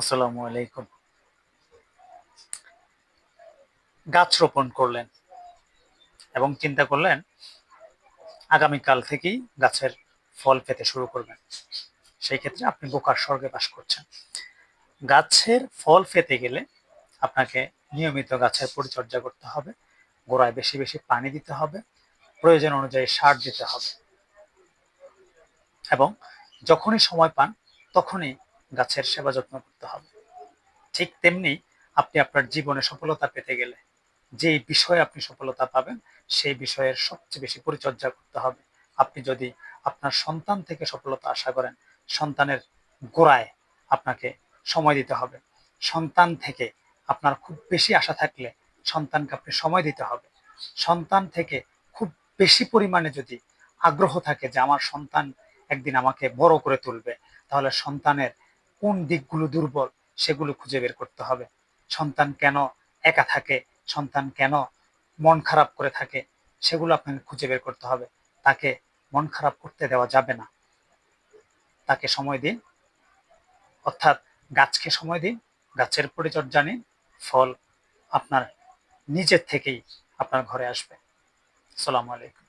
আসসালামু আলাইকুম। গাছ রোপণ করলেন এবং চিন্তা করলেন আগামীকাল থেকেই গাছের ফল পেতে শুরু করবেন। সেই ক্ষেত্রে আপনি বোকার স্বর্গে বাস করছেন। গাছের ফল পেতে গেলে আপনাকে নিয়মিত গাছের পরিচর্যা করতে হবে, গোড়ায় বেশি বেশি পানি দিতে হবে, প্রয়োজন অনুযায়ী সার দিতে হবে। এবং যখনই সময় পান, তখনই গাছের সেবা যত্ন করতে হবে। ঠিক তেমনি আপনি আপনার জীবনে সফলতা পেতে গেলে যে বিষয়ে আপনি সফলতা পাবেন, সেই বিষয়ের সবচেয়ে বেশি পরিচর্যা করতে হবে। আপনি যদি আপনার সন্তান থেকে সফলতা আশা করেন, সন্তানের গোড়ায় আপনাকে সময় দিতে হবে। সন্তান থেকে আপনার খুব বেশি আশা থাকলে সন্তানকে আপনি সময় দিতে হবে। সন্তান থেকে খুব বেশি পরিমাণে যদি আগ্রহ থাকে যে আমার সন্তান একদিন আমাকে বড় করে তুলবে, তাহলে সন্তানের কোন দিকগুলো দুর্বল সেগুলো খুঁজে বের করতে হবে। সন্তান কেন একা থাকে? সন্তান কেন মন খারাপ করে থাকে? সেগুলো আপনাকে খুঁজে বের করতে হবে। তাকে মন খারাপ করতে দেওয়া যাবে না। তাকে সময় দিন। অর্থাৎ গাছকে সময় দিন, গাছের পরিচর্যা নিন, ফল আপনার নিজের থেকেই আপনার ঘরে আসবে। সালামু আলাইকুম।